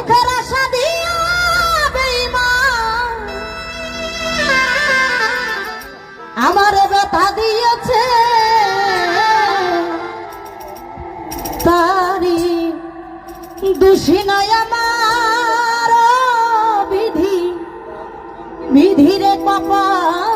সুখের আশা দিয়া আমার ব্যথা দিয়েছে। তারি দোষী নয় আমার বিধি। বিধিরে কপাল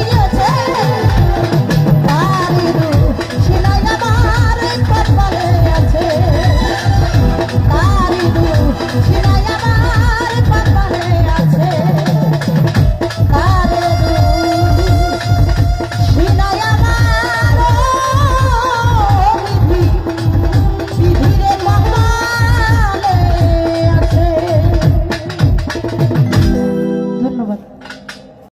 Như